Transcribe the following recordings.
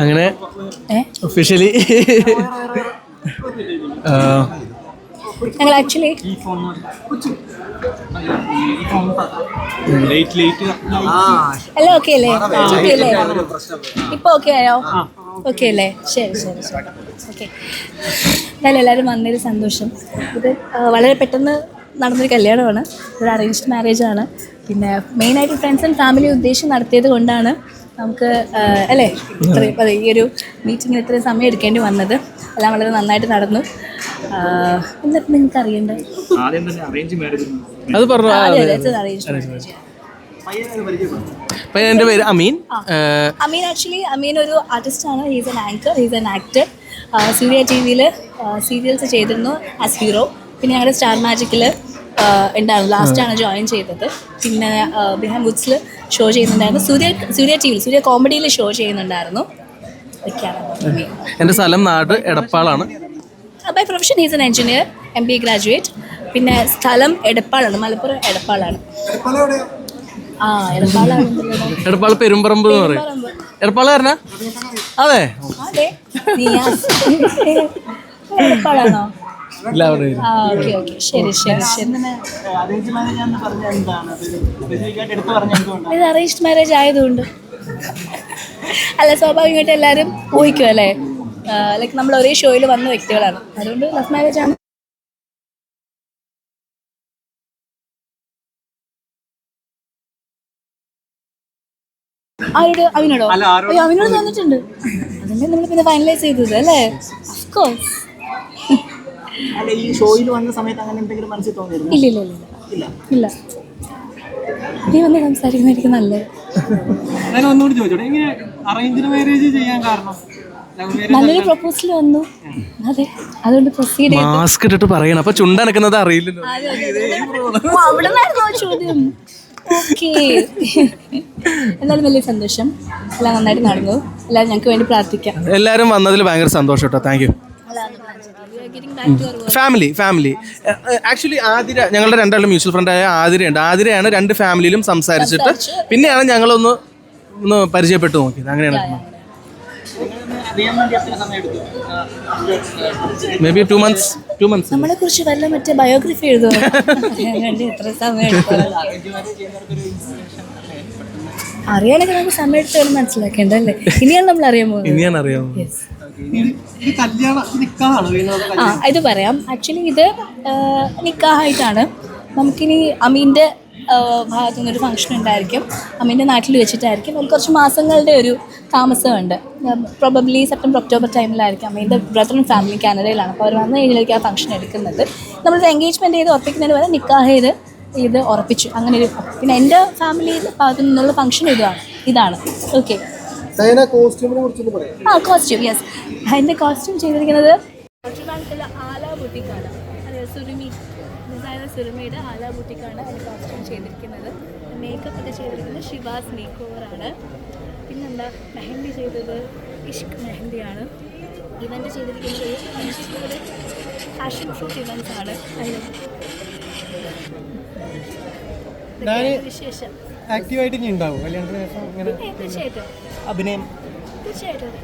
അങ്ങനെ ഒഫീഷ്യലി ഞങ്ങൾ actually late late എല്ലാം ഓക്കെ അല്ലേ? ഓക്കെ അല്ലേ? ഇപ്പൊ ഓക്കെ ആയോ? ഓക്കെ അല്ലേ? ശരി ശരി ശരി. ഓക്കെ എന്തായാലും എല്ലാവരും വന്നതിൽ സന്തോഷം. ഇത് വളരെ പെട്ടെന്ന് നടന്നൊരു കല്യാണമാണ്. ഒരു അറേഞ്ച്ഡ് മാരേജ് ആണ്. പിന്നെ മെയിനായിട്ട് ഫ്രണ്ട്സ് ആൻഡ് ഫാമിലി ഉദ്ദേശം നടത്തിയത് കൊണ്ടാണ് നമുക്ക് അല്ലേ? ഇത്രയും അതെ ഈ ഒരു മീറ്റിങ്ങിന് ഇത്രയും സമയം എടുക്കേണ്ടി വന്നത്. എല്ലാം വളരെ നന്നായിട്ട് നടന്നു. എന്നിട്ട് നിങ്ങൾക്ക് അറിയണ്ടേ ആദ്യം തന്നെ അറേഞ്ച് മാരേജ് അത് പറഞ്ഞു? എന്റെ പേര് അമീൻ. അമീൻ ആക്ച്വലി അമീൻ ഒരു ആർട്ടിസ്റ്റ് ആണ്. He's an anchor he's an actor Surya T വിയിൽ സീരിയൽസ് ചെയ്തിരുന്നു ആസ് ഹീറോ പിന്നെ ഞങ്ങളുടെ സ്റ്റാർ മാജിക്കിൽ ഉണ്ടായിരുന്നു. ലാസ്റ്റാണ് ജോയിൻ ചെയ്തത്. പിന്നെ ബിഹാൻ വുഡ്സിൽ ഷോ ചെയ്യുന്നുണ്ടായിരുന്നു. സൂര്യ സൂര്യ ടി വിയിൽ സൂര്യ കോമഡിയിൽ ഷോ ചെയ്യുന്നുണ്ടായിരുന്നു. എന്റെ സ്ഥലം നാട് എടപ്പാളാണ്. By profession is an engineer M B graduate പിന്നെ സ്ഥലം എടപ്പാളാണ്. മലപ്പുറം എടപ്പാളാണ്. ആ എടപ്പാളാണ് എടപ്പാൾ പെരുമ്പറമ്പ് എന്ന് പറയും. എടപ്പാൾ പറഞ്ഞ അതെ. അതെ എടപ്പാളാണോ? അവിടെ ആ ഓക്കെ ഓക്കെ. ശരി ശരി ശരി. അറേഞ്ച് മാരേജ് പറഞ്ഞ എന്താണ്? സ്പെസിഫിക് ആയിട്ട് എടുത്തു പറഞ്ഞ എന്തുകൊണ്ടാണ് ഇത് അറേഞ്ച്ഡ് മാരേജ് ആയതുകൊണ്ട്. അല്ല സ്വാഭാവികമായിട്ട് എല്ലാവരും ഊഹിക്കും അല്ലേ? ലൈക്ക് നമ്മൾ ഒരേ ഷോയിൽ വന്ന വ്യക്തികളാണ്. അതുകൊണ്ട് ലവ് മാരേജ് ആണ്. ആരോട്? അവനോടോ? അയ്യോ അവിനോട് തന്നിട്ടുണ്ട് അതല്ലേ നമ്മൾ പിന്നെ ഫൈനലൈസ് ചെയ്തത് അല്ലേ? കോഴ്സ് അല്ല ഈ ഷോയിൽ വന്ന സമയത്ത് അങ്ങനെ എന്തെങ്കിലും മനസ്സിൽ തോന്നിയിരുന്നു? ഇല്ല ഇല്ല ഇല്ല. ഇല്ല. ഇല്ല. നീ വന്ന് സംസാരിക്കുന്നതായിരിക്കും നല്ലത്. ഞാൻ ഒന്നുകൂടി ചോദിച്ചോട്ടെ. എങ്ങനെ അറേഞ്ച്ഡ് മാരേജ് ചെയ്യാൻ കാരണം? നല്ലൊരു പ്രപ്പോസൽ വന്നു. അതെ അതുകൊണ്ട് പ്രൊസീഡ് ചെയ്തു. മാസ്ക് ഇട്ടിട്ട് പറയണം. അപ്പൊ ചുണ്ടനക്കുന്നത് അറിയില്ലല്ലോ. ഓ, അവിടെ ചോദ്യം. ഓക്കേ. എന്തായാലും വലിയ സന്തോഷം. എല്ലാം നന്നായിട്ട് നടന്നു. എല്ലാവരും ഞങ്ങൾക്ക് വേണ്ടി പ്രാർത്ഥിക്കാം. എല്ലാവരും വന്നതിൽ ഭയങ്കര സന്തോഷം കേട്ടോ. Thank you family family actually Athira ഞങ്ങളുടെ രണ്ടാളും മ്യൂച്വൽ ഫ്രണ്ടായ ആതിരയുണ്ട്. ആതിരയാണ് രണ്ട് ഫാമിലിയിലും സംസാരിച്ചിട്ട് പിന്നെയാണ് ഞങ്ങളൊന്ന് ഒന്ന് പരിചയപ്പെട്ടു നോക്കിയത്. അങ്ങനെയാണ്. Maybe two months two months നമ്മളെ കുറിച്ച് വല്ല മറ്റേ ബയോഗ്രഫി എത്ര സമയം എടുക്കും അറേഞ്ച് മാരേജ് ചെയ്യുന്നവർക്കൊരു ഇൻസ്പിറേഷൻ അല്ലേ പെട്ടെന്ന് അറിയാനൊക്കെ നമുക്ക് സമയത്ത് എടുത്ത് വേണം മനസ്സിലാക്കേണ്ടല്ലേ ഇനിയാണ് നമ്മൾ അറിയാൻ പോകുന്നത്. ഇനിയാണ് വിനോദ ആ ഇത് പറയാം. ആക്ച്വലി ഇത് നിക്കാഹായിട്ടാണ്. നമുക്കിനി അമീന്റെ ഭാഗത്തു നിന്നൊരു ഫംഗ്ഷൻ ഉണ്ടായിരിക്കും. അമീന്റെ നാട്ടിൽ വെച്ചിട്ടായിരിക്കും. അതിൽ കുറച്ച് മാസങ്ങളുടെ ഒരു താമസമുണ്ട്. പ്രോബബ്ലി സെപ്റ്റംബർ ഒക്ടോബർ ടൈമിലായിരിക്കും അമീന്റെ ബ്രദറും ഫാമിലി കാനഡയിലാണ്. അപ്പോൾ അവർ വന്ന് കഴിഞ്ഞായിരിക്കും ആ ഫംഗ്ഷൻ എടുക്കുന്നത്. നമ്മളൊരു എൻഗേജ്മെന്റ് ചെയ്ത് ഉറപ്പിക്കുന്നതിന് വരെ നിക്കാഹ് ചെയ്ത് ഇത് ഉറപ്പിച്ചു. അങ്ങനെ ഒരു പിന്നെ എന്റെ ഫാമിലിയിൽ ഭാഗത്തു നിന്നുള്ള ഫംഗ്ഷൻ ഇതാണ്. ഇതാണ്. ഓക്കെ ആ കോസ്റ്റ്യൂം യെസ് എന്റെ കോസ്റ്റ്യൂം ചെയ്തിരിക്കുന്നത് ആല ബുട്ടിക്കാണ്. സുരുമി ഡിസൈനർ സുരുമിയുടെ ആല ബുട്ടിക്കാണ് അതിന്റെ കോസ്റ്റ്യൂം ചെയ്തിരിക്കുന്നത്. മേക്കപ്പ് ഒക്കെ ചെയ്തിരിക്കുന്നത് ഷിവാസ് മേക്ക് ഓവറാണ് പിന്നെന്താ മെഹന്തി ചെയ്തത് ഇഷ്ക് മെഹന്തിയാണ്. ഇവന്റ് ചെയ്തിരിക്കുന്നത് ഫാഷൻ ഷൂട്ട് ഇവന്റ്സ് ആണ്. അതിൽ വിശേഷം? ആക്റ്റീവായിട്ട് ഇനി ഉണ്ടാവും. കല്യാണത്തിന് ശേഷം ഇങ്ങനെ അഭിനയം. തീർച്ചയായിട്ടും.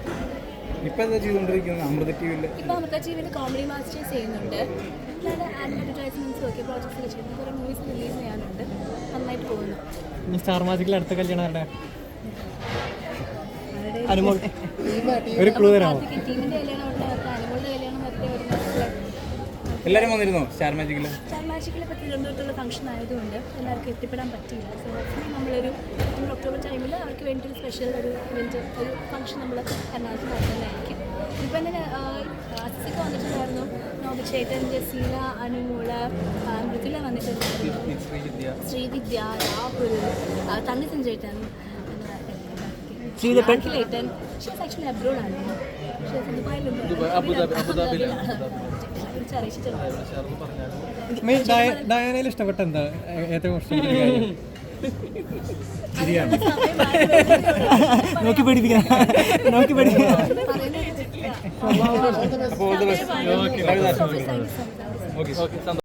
ഇപ്പൊ എന്താ ചെയ്തുകൊണ്ടിരിക്കുന്നത്? അമൃത ടി വിയിൽ ഇപ്പോൾ അമൃത ടി വിയിൽ കോമഡി മാസ്റ്റേഴ്സ് ചെയ്യുന്നുണ്ട്. അല്ലാതെ ഒക്കെ പ്രോജക്ട്സ് ഒക്കെ ചെയ്യുന്നു കുറേ മൂവീസ് റിലീസ് ചെയ്യാനുണ്ട്. നന്നായിട്ട് പോകുന്നു. സ്റ്റാർ മാജിക്കിൽ അടുത്ത കല്യാണം ആരുടെ അനുമോൾ. ഒരു ക്ലൂ തരാമോ? ടീമിന്റെ കല്യാണം എല്ലാവരും വന്നിരുന്നോ? സ്റ്റാർ മാജിക്കിൽ സ്റ്റാർ മാജിക്കിലെ പറ്റി തിരുവനന്തപുരത്തുള്ള ഫംഗ്ഷൻ ആയതുകൊണ്ട് എല്ലാവർക്കും എത്തിപ്പെടാൻ പറ്റിയില്ല. സോ നമ്മളൊരു സെപ്റ്റംബർ ഒക്ടോബർ ടൈമിൽ അവർക്ക് വേണ്ടി ഒരു സ്പെഷ്യൽ ഒരു ഇവന്റ് ഒരു ഫംഗ്ഷൻ നമ്മൾ എറണാകുളത്ത് നടത്തുന്നതായിരിക്കും. ഇപ്പം തന്നെ അസിസൊക്കെ വന്നിട്ടുണ്ടായിരുന്നു. നോബി ചേട്ടന്റെ സീല അനുമൂള മൃദുല വന്നിട്ടുണ്ടായിരുന്നു ശ്രീവിദ്യ രാഹുൽ ആ, തണ്ണിസൻ ചേട്ടൻ ശ്രീലേട്ടൻ ഷീസ് ആക്ച്വലി അബ്രോഡാണ് ആണ്. ഷീസ് ദുബായിലുണ്ട് അബുദാബിയിലാണ് അറിയിച്ചിട്ടുണ്ട് ഡയാനയിൽ ഇഷ്ടപ്പെട്ട എന്താ? ഏറ്റവും? നോക്കി പേടിപ്പിക്കാൻ. നോക്കി മച്ച് ഓക്കെ